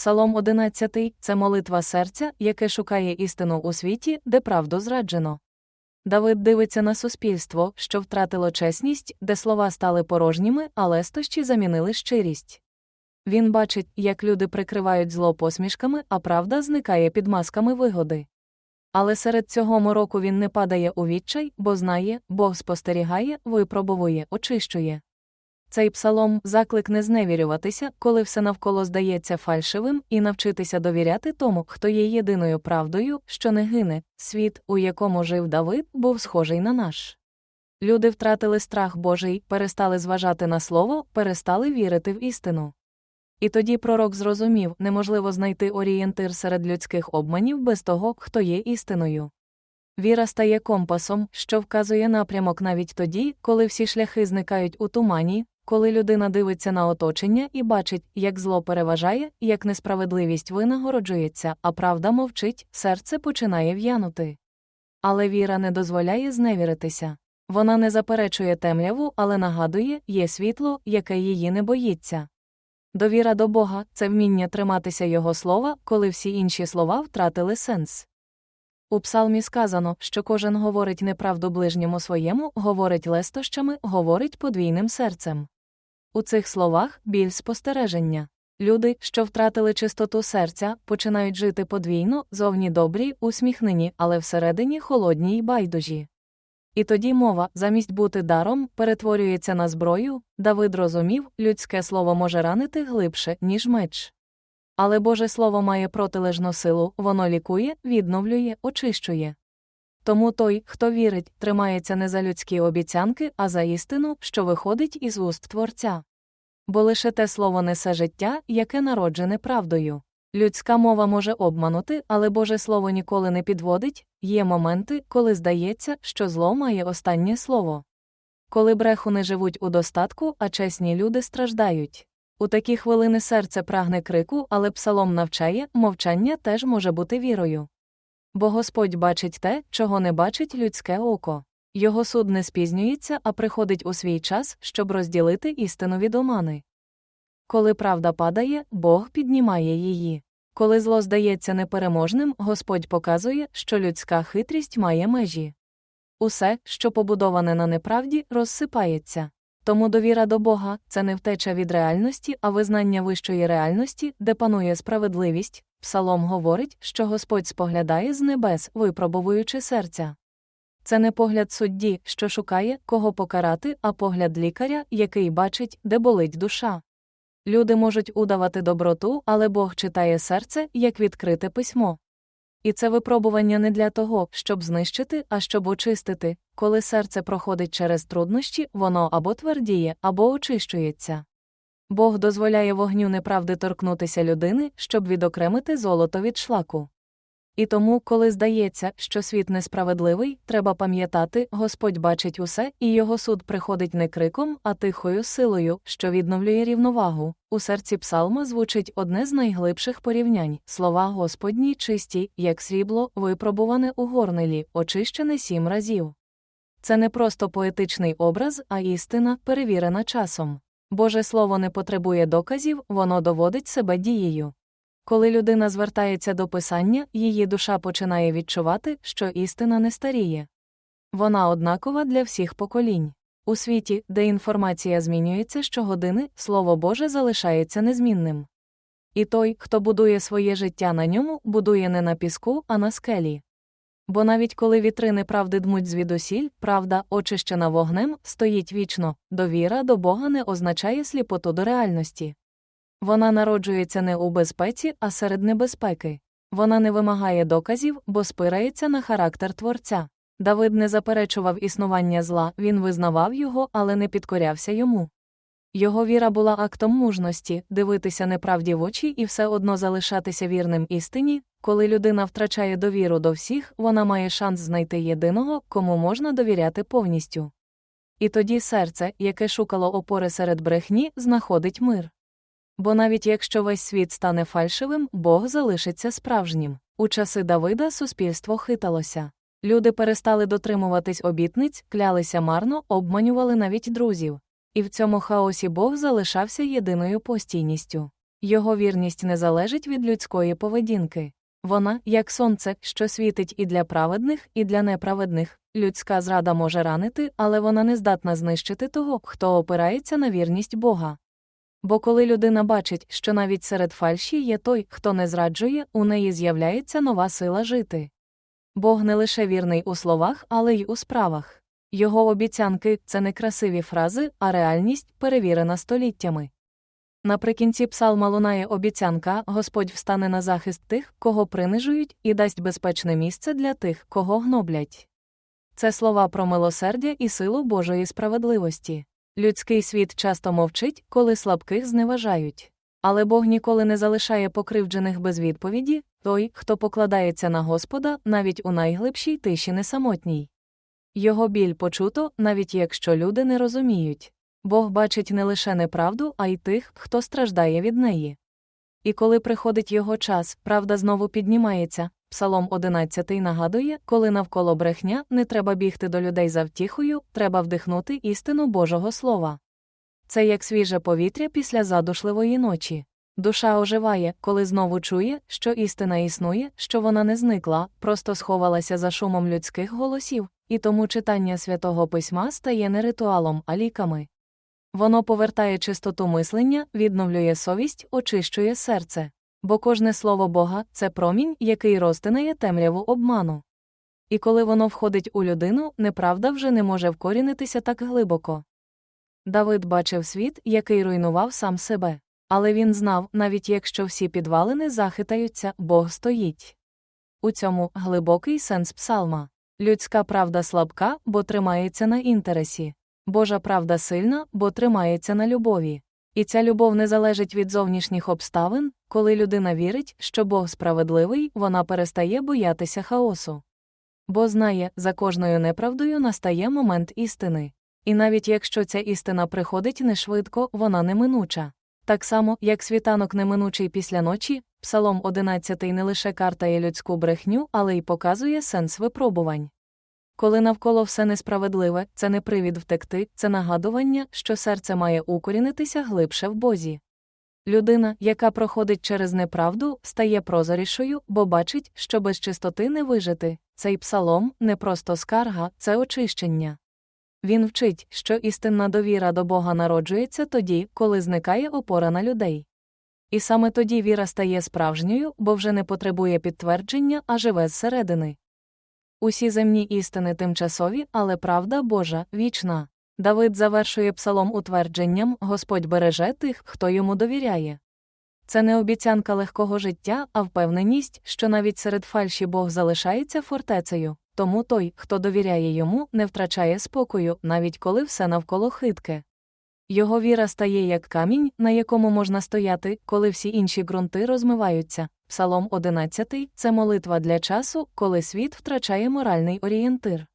Псалом 11 – це молитва серця, яке шукає істину у світі, де правду зраджено. Давид дивиться на суспільство, що втратило чесність, де слова стали порожніми, а лестощі замінили щирість. Він бачить, як люди прикривають зло посмішками, а правда зникає під масками вигоди. Але серед цього мороку він не падає у відчай, бо знає, Бог спостерігає, випробовує, очищує. Цей псалом заклик не зневірюватися, коли все навколо здається фальшивим, і навчитися довіряти тому, хто є єдиною правдою, що не гине. Світ, у якому жив Давид, був схожий на наш. Люди втратили страх Божий, перестали зважати на слово, перестали вірити в істину. І тоді пророк зрозумів, неможливо знайти орієнтир серед людських обманів без того, хто є істиною. Віра стає компасом, що вказує напрямок навіть тоді, коли всі шляхи зникають у тумані, коли людина дивиться на оточення і бачить, як зло переважає, як несправедливість винагороджується, а правда мовчить, серце починає в'янути. Але віра не дозволяє зневіритися. Вона не заперечує темряву, але нагадує, є світло, яке її не боїться. Довіра до Бога це вміння триматися Його слова, коли всі інші слова втратили сенс. У псалмі сказано, що кожен говорить неправду ближньому своєму, говорить лестощами, говорить подвійним серцем. У цих словах біль спостереження. Люди, що втратили чистоту серця, починають жити подвійно, зовні добрі, усміхнені, але всередині холодні й байдужі. І тоді мова, замість бути даром, перетворюється на зброю, Давид розумів, людське слово може ранити глибше, ніж меч. Але Боже Слово має протилежну силу, воно лікує, відновлює, очищує. Тому той, хто вірить, тримається не за людські обіцянки, а за істину, що виходить із уст Творця. Бо лише те слово несе життя, яке народжене правдою. Людська мова може обманути, але Боже Слово ніколи не підводить, є моменти, коли здається, що зло має останнє слово. Коли брехуни живуть у достатку, а чесні люди страждають. У такі хвилини серце прагне крику, але псалом навчає, мовчання теж може бути вірою. Бо Господь бачить те, чого не бачить людське око. Його суд не спізнюється, а приходить у свій час, щоб розділити істину від омани. Коли правда падає, Бог піднімає її. Коли зло здається непереможним, Господь показує, що людська хитрість має межі. Усе, що побудоване на неправді, розсипається. Тому довіра до Бога це не втеча від реальності, а визнання вищої реальності, де панує справедливість. Псалом говорить, що Господь споглядає з небес, випробовуючи серця. Це не погляд судді, що шукає, кого покарати, а погляд лікаря, який бачить, де болить душа. Люди можуть удавати доброту, але Бог читає серце, як відкрите письмо. І це випробування не для того, щоб знищити, а щоб очистити. Коли серце проходить через труднощі, воно або твердіє, або очищується. Бог дозволяє вогню неправди торкнутися людини, щоб відокремити золото від шлаку. І тому, коли здається, що світ несправедливий, треба пам'ятати, Господь бачить усе, і його суд приходить не криком, а тихою силою, що відновлює рівновагу. У серці псалма звучить одне з найглибших порівнянь слова Господні чисті, як срібло, випробуване у горнилі, очищене сім разів. Це не просто поетичний образ, а істина, перевірена часом. Боже Слово не потребує доказів, воно доводить себе дією. Коли людина звертається до писання, її душа починає відчувати, що істина не старіє. Вона однакова для всіх поколінь. У світі, де інформація змінюється щогодини, Слово Боже залишається незмінним. І той, хто будує своє життя на ньому, будує не на піску, а на скелі. Бо навіть коли вітри неправди дмуть звідусіль, правда, очищена вогнем, стоїть вічно, довіра до Бога не означає сліпоту до реальності. Вона народжується не у безпеці, а серед небезпеки. Вона не вимагає доказів, бо спирається на характер творця. Давид не заперечував існування зла, він визнавав його, але не підкорявся йому. Його віра була актом мужності дивитися неправді в очі і все одно залишатися вірним істині. Коли людина втрачає довіру до всіх, вона має шанс знайти єдиного, кому можна довіряти повністю. І тоді серце, яке шукало опори серед брехні, знаходить мир. Бо навіть якщо весь світ стане фальшивим, Бог залишиться справжнім. У часи Давида суспільство хиталося. Люди перестали дотримуватись обітниць, клялися марно, обманювали навіть друзів. І в цьому хаосі Бог залишався єдиною постійністю. Його вірність не залежить від людської поведінки. Вона, як сонце, що світить і для праведних, і для неправедних. Людська зрада може ранити, але вона не здатна знищити того, хто опирається на вірність Бога. Бо коли людина бачить, що навіть серед фальші є той, хто не зраджує, у неї з'являється нова сила жити. Бог не лише вірний у словах, але й у справах. Його обіцянки це не красиві фрази, а реальність, перевірена століттями. Наприкінці псалма лунає обіцянка Господь встане на захист тих, кого принижують, і дасть безпечне місце для тих, кого гноблять. Це слова про милосердя і силу Божої справедливості. Людський світ часто мовчить, коли слабких зневажають. Але Бог ніколи не залишає покривджених без відповіді той, хто покладається на Господа, навіть у найглибшій тиші не самотній. Його біль почуто, навіть якщо люди не розуміють. Бог бачить не лише неправду, а й тих, хто страждає від неї. І коли приходить його час, правда знову піднімається. Псалом 11 нагадує, коли навколо брехня не треба бігти до людей за втіхою, треба вдихнути істину Божого Слова. Це як свіже повітря після задушливої ночі. Душа оживає, коли знову чує, що істина існує, що вона не зникла, просто сховалася за шумом людських голосів, і тому читання святого письма стає не ритуалом, а ліками. Воно повертає чистоту мислення, відновлює совість, очищує серце. Бо кожне слово Бога це промінь, який розтинає темряву обману. І коли воно входить у людину, неправда вже не може вкорінитися так глибоко. Давид бачив світ, який руйнував сам себе. Але він знав, навіть якщо всі підвалини захитаються, Бог стоїть. У цьому глибокий сенс псалма. Людська правда слабка, бо тримається на інтересі. Божа правда сильна, бо тримається на любові. І ця любов не залежить від зовнішніх обставин, коли людина вірить, що Бог справедливий, вона перестає боятися хаосу. Бо знає, за кожною неправдою настає момент істини. І навіть якщо ця істина приходить не швидко, вона неминуча. Так само, як світанок неминучий після ночі, Псалом 11 не лише картає людську брехню, але й показує сенс випробувань. Коли навколо все несправедливе, це не привід втекти, це нагадування, що серце має укорінитися глибше в Бозі. Людина, яка проходить через неправду, стає прозорішою, бо бачить, що без чистоти не вижити. Цей псалом не просто скарга, це очищення. Він вчить, що істинна довіра до Бога народжується тоді, коли зникає опора на людей. І саме тоді віра стає справжньою, бо вже не потребує підтвердження, а живе зсередини. Усі земні істини тимчасові, але правда Божа вічна. Давид завершує псалом утвердженням Господь береже тих, хто йому довіряє. Це не обіцянка легкого життя, а впевненість, що навіть серед фальші Бог залишається фортецею, тому той, хто довіряє йому, не втрачає спокою, навіть коли все навколо хитке. Його віра стає як камінь, на якому можна стояти, коли всі інші ґрунти розмиваються. Псалом 11 це молитва для часу, коли світ втрачає моральний орієнтир.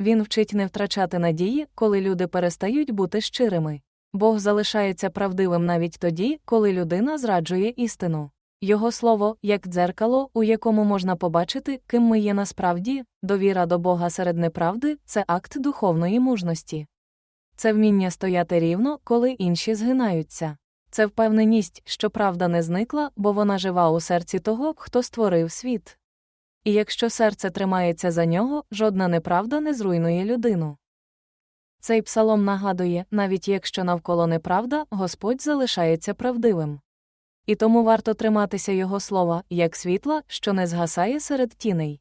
Він вчить не втрачати надії, коли люди перестають бути щирими. Бог залишається правдивим навіть тоді, коли людина зраджує істину. Його слово, як дзеркало, у якому можна побачити, ким ми є насправді, довіра до Бога серед неправди це акт духовної мужності. Це вміння стояти рівно, коли інші згинаються. Це впевненість, що правда не зникла, бо вона жива у серці того, хто створив світ. І якщо серце тримається за нього, жодна неправда не зруйнує людину. Цей псалом нагадує, навіть якщо навколо неправда, Господь залишається правдивим. І тому варто триматися Його слова, як світла, що не згасає серед тіней.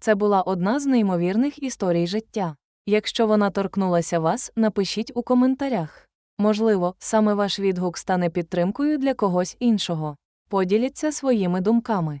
Це була одна з неймовірних історій життя. Якщо вона торкнулася вас, напишіть у коментарях. Можливо, саме ваш відгук стане підтримкою для когось іншого. Поділіться своїми думками.